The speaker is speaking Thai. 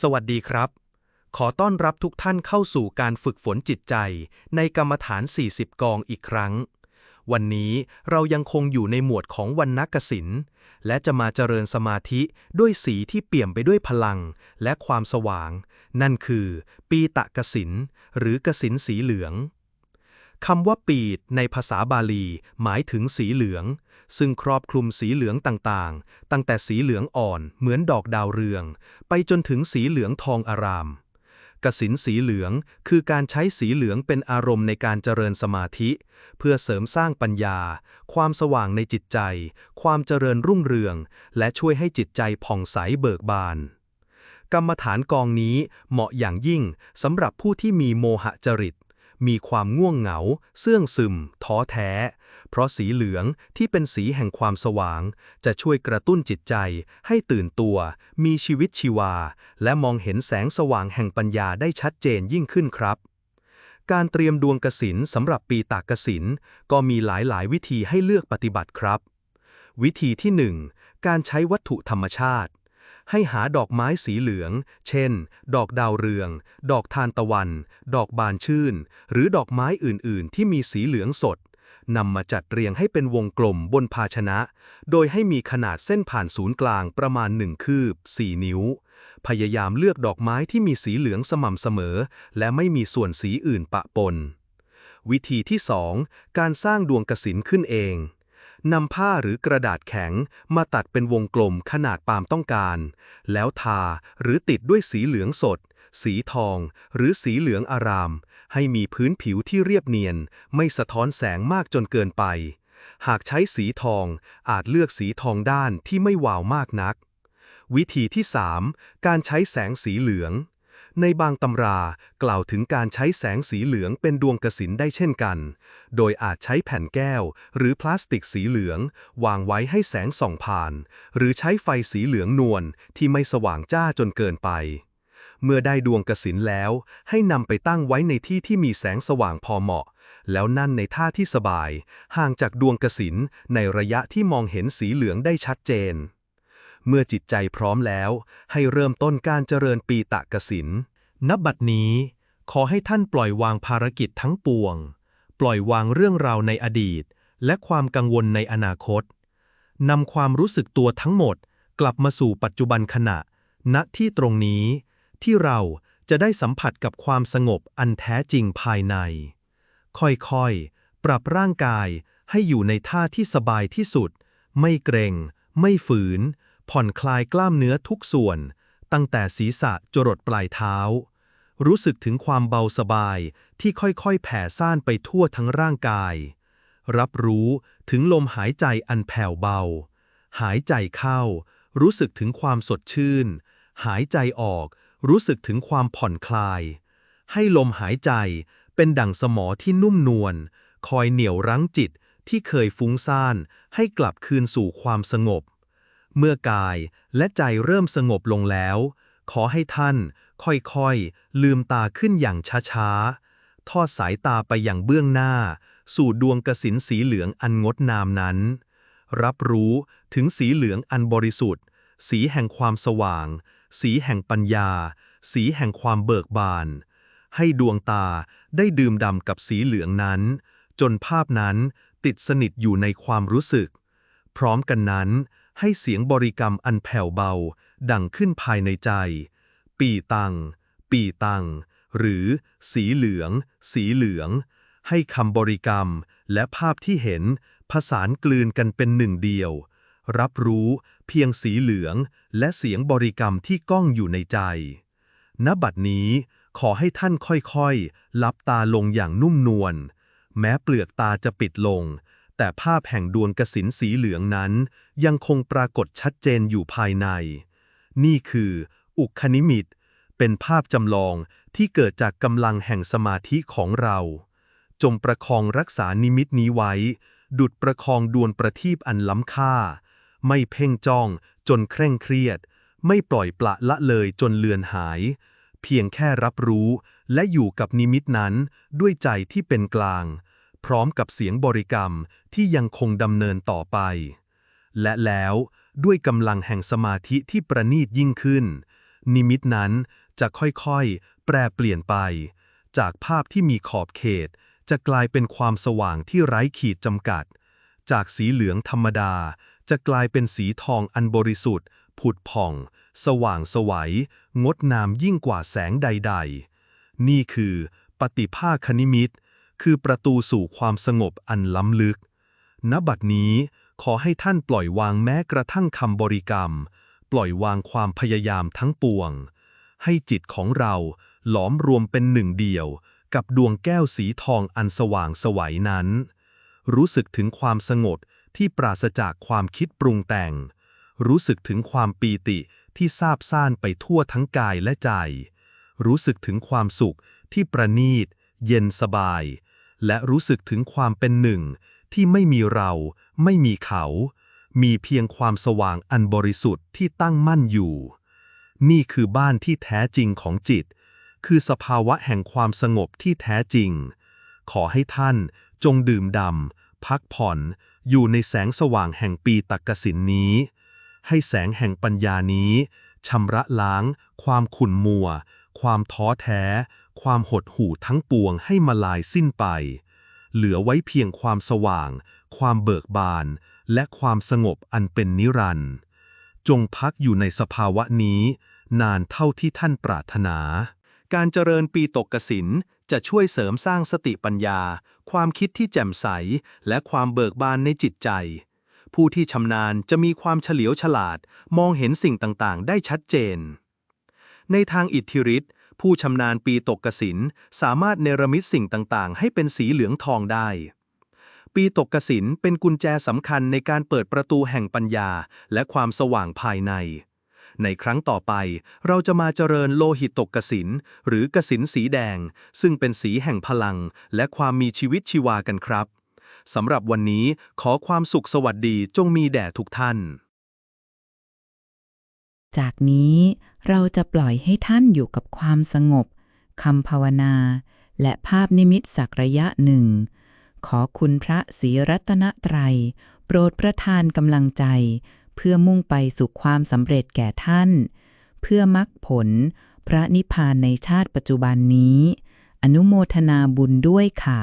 สวัสดีครับ ขอต้อนรับทุกท่านเข้าสู่การฝึกฝนจิตใจ ในกรรมฐาน 40 กองอีกครั้ง วันนี้เรายังคงอยู่ในหมวดของวันนักสินและจะมาเจริญสมาธิด้วยสีที่เปี่ยมไปด้วยพลังและความสว่าง นั่นคือ ปีตะกสินหรือกสินสีเหลือง คำว่าปีดในภาษาบาลี หมายถึงสีเหลือง ซึ่งครอบคลุมสีเหลืองต่างๆ ตั้งแต่สีเหลืองอ่อนเหมือนดอกดาวเรือง ไปจนถึงสีเหลืองทองอาราม กสินสีเหลืองคือการใช้สีเหลืองเป็นอารมณ์ในการเจริญสมาธิ เพื่อเสริมสร้างปัญญา ความสว่างในจิตใจ ความเจริญรุ่งเรือง และช่วยให้จิตใจผ่องใสเบิกบานกรรมฐานกองนี้เหมาะอย่างยิ่งสำหรับผู้ที่มีโมหะจริต มีความง่วงเหงา เสื่องซึม ท้อแท้ เพราะสีเหลืองที่เป็นสีแห่งความสว่าง จะช่วยกระตุ้นจิตใจ ให้ตื่นตัว มีชีวิตชีวา และมองเห็นแสงสว่างแห่งปัญญาได้ชัดเจนยิ่งขึ้นครับการเตรียมดวงกสินสำหรับปีตากกสินก็มีหลายๆ วิธีให้เลือกปฏิบัติครับ วิธีที่ 1 การใช้วัตถุธรรมชาติ ให้หาดอกไม้สีเหลือง เช่น ดอกดาวเรือง ดอกทานตะวัน ดอกบานชื่น หรือดอกไม้อื่น ๆ ที่มีสีเหลืองสดนำมาจัดเรียงให้เป็นวงกลมบนภาชนะ โดยให้มีขนาดเส้นผ่านศูนย์กลางประมาณ 1 คืบ 4 นิ้ว พยายามเลือกดอกไม้ที่มีสีเหลืองสม่ำเสมอ และไม่มีส่วนสีอื่นปะปน วิธีที่ 2 การสร้างดวงกสินขึ้นเอง นำผ้าหรือกระดาษแข็งมาตัดเป็นวงกลมขนาดปามต้องการ แล้วทาหรือติดด้วยสีเหลืองสด สีทอง หรือสีเหลืองอาราม ให้มีพื้นผิวที่เรียบเนียน ไม่สะท้อนแสงมากจนเกินไป หากใช้สีทองอาจเลือกสีทองด้านที่ไม่วาวมากนัก วิธีที่ 3 การใช้แสงสีเหลือง ในบางตำรากล่าวถึงการใช้แสงสีเหลืองเป็นดวงกสินได้เช่นกัน โดยอาจใช้แผ่นแก้ว หรือพลาสติกสีเหลือง วางไว้ให้แสงส่องผ่าน หรือใช้ไฟสีเหลืองนวลที่ไม่สว่างจ้าจนเกินไป เมื่อได้ดวงกสินแล้ว ให้นำไปตั้งไว้ในที่ที่มีแสงสว่างพอเหมาะ แล้วนั่นในท่าที่สบาย ห่างจากดวงกสินในระยะที่มองเห็นสีเหลืองได้ชัดเจนเมื่อจิตใจพร้อมแล้ว ให้เริ่มต้นการเจริญปีตะกสิน ณบัดนี้ ขอให้ท่านปล่อยวางภารกิจทั้งปวง ปล่อยวางเรื่องราวในอดีต และความกังวลในอนาคตนำความรู้สึกตัวทั้งหมดกลับมาสู่ปัจจุบันขณะ ณที่ตรงนี้ ที่เราจะได้สัมผัสกับความสงบอันแท้จริงภายใน ค่อยๆ ปรับร่างกายให้อยู่ในท่าที่สบายที่สุด ไม่เกรง ไม่ฝืน ผ่อนคลายกล้ามเนื้อทุกส่วน ตั้งแต่ศีรษะจรดปลายเท้า รู้สึกถึงความเบาสบายที่ค่อยๆ แผ่ซ่านไปทั่วทั้งร่างกาย รับรู้ถึงลมหายใจอันแผ่วเบา หายใจเข้า รู้สึกถึงความสดชื่น หายใจออก รู้สึกถึงความผ่อนคลาย ให้ลมหายใจเป็นดั่งสมอที่นุ่มนวล คอยเหนี่ยวรั้งจิตที่เคยฟุ้งซ่าน ให้กลับคืนสู่ความสงบ เมื่อกายและใจเริ่มสงบลงแล้ว ขอให้ท่าน ค่อยๆ ลืมตาขึ้นอย่างช้าๆ ทอดสายตาไปอย่างเบื้องหน้า สู่ดวงกสินสีเหลืองอันงดงามนั้น รับรู้ถึงสีเหลืองอันบริสุทธิ์ สีแห่งความสว่าง สีแห่งปัญญา สีแห่งความเบิกบาน ให้ดวงตาได้ดื่มดำกับสีเหลืองนั้น จนภาพนั้นติดสนิทอยู่ในความรู้สึก พร้อมกันนั้นให้เสียงบริกรรมอันแผ่วเบา ดังขึ้นภายในใจ ปีตัง ปีตัง หรือ สีเหลือง สีเหลือง ให้คำบริกรรมและภาพที่เห็นผสานกลืนกันเป็นหนึ่งเดียว รับรู้เพียงสีเหลืองและเสียงบริกรรมที่ก้องอยู่ในใจ ณ บัดนี้ขอให้ท่านค่อยๆลับตาลงอย่างนุ่มนวล แม้เปลือกตาจะปิดลง แต่ภาพแห่งดวงกสินสีเหลืองนั้น ยังคงปรากฏชัดเจนอยู่ภายใน นี่คือ อุคนิมิต เป็นภาพจำลองที่เกิดจากกำลังแห่งสมาธิของเรา จงประคองรักษานิมิตนี้ไว้ ดุดประคองดวงประทีปอันล้ำค่า ไม่เพ่งจ้องจนเคร่งเครียด ไม่ปล่อยปละละเลยจนเลือนหาย เพียงแค่รับรู้และอยู่กับนิมิตนั้นด้วยใจที่เป็นกลาง พร้อมกับเสียงบริกรรมที่ยังคงดำเนินต่อไป และแล้วด้วยกำลังแห่งสมาธิที่ประณีตยิ่งขึ้น นิมิตนั้นจะค่อยๆ แปรเปลี่ยนไป จากภาพที่มีขอบเขต จะกลายเป็นความสว่างที่ไร้ขีดจำกัด จากสีเหลืองธรรมดา จะกลายเป็นสีทองอันบริสุทธิ์ ผุดผ่อง สว่างสวัย งดงามยิ่งกว่าแสงใด ๆ นี่คือปฏิภาคนิมิต คือประตูสู่ความสงบอันล้ำลึก ณ บัดนี้ขอให้ท่านปล่อยวางแม้กระทั่งคำบริกรรม ปล่อยวางความพยายามทั้งปวง ให้จิตของเราหลอมรวมเป็นหนึ่งเดียว กับดวงแก้วสีทองอันสว่างสวัยนั้น รู้สึกถึงความสงบที่ปราศจากความคิดปรุงแต่ง รู้สึกถึงความปีติที่ซาบซ่านไปทั่วทั้งกายและใจ รู้สึกถึงความสุขที่ประณีต เย็นสบาย และรู้สึกถึงความเป็นหนึ่งที่ไม่มีเรา ไม่มีเขา มีเพียงความสว่างอันบริสุทธิ์ที่ตั้งมั่นอยู่ นี่คือบ้านที่แท้จริงของจิต คือสภาวะแห่งความสงบที่แท้จริง ขอให้ท่านจงดื่มดำพักผ่อน อยู่ในแสงสว่างแห่งปีตักกสินนี้ ให้แสงแห่งปัญญานี้ชำระล้าง ความขุ่นมัว ความท้อแท้ ความหดหู่ทั้งปวงให้มาลายสิ้นไป เหลือไว้เพียงความสว่าง ความเบิกบาน และความสงบอันเป็นนิรันดร์จงพักอยู่ในสภาวะนี้ นานเท่าที่ท่านปรารถนา การเจริญปีตกกสินจะช่วยเสริมสร้างสติปัญญา ความคิดที่แจ่มใส และความเบิกบานในจิตใจ ผู้ที่ชำนาญจะมีความเฉลียวฉลาด มองเห็นสิ่งต่าง ๆ ได้ชัดเจน ในทางอิทธิฤทธิ์ผู้ชำนาญปีตกกสินสามารถเนรมิตสิ่งต่าง ๆ ให้เป็นสีเหลืองทองได้ ปีตกกสินเป็นกุญแจสำคัญในการเปิดประตูแห่งปัญญา และความสว่างภายใน ในครั้งต่อไปเราจะมาเจริญโลหิตตกกสินหรือกสินสีแดง ซึ่งเป็นสีแห่งพลัง และความมีชีวิตชีวากันครับสำหรับวันนี้ขอความสุขสวัสดีจงมีแด่ทุกท่าน จากนี้เราจะปล่อยให้ท่านอยู่กับความสงบคำภาวนา และภาพนิมิตสักระยะหนึ่ง ขอคุณพระศรีรัตนตรัย โปรดประทานกำลังใจ เพื่อมุ่งไปสู่ความสำเร็จแก่ท่าน เพื่อมรรคผล พระนิพพานในชาติปัจจุบันนี้ อนุโมทนาบุญด้วยค่ะ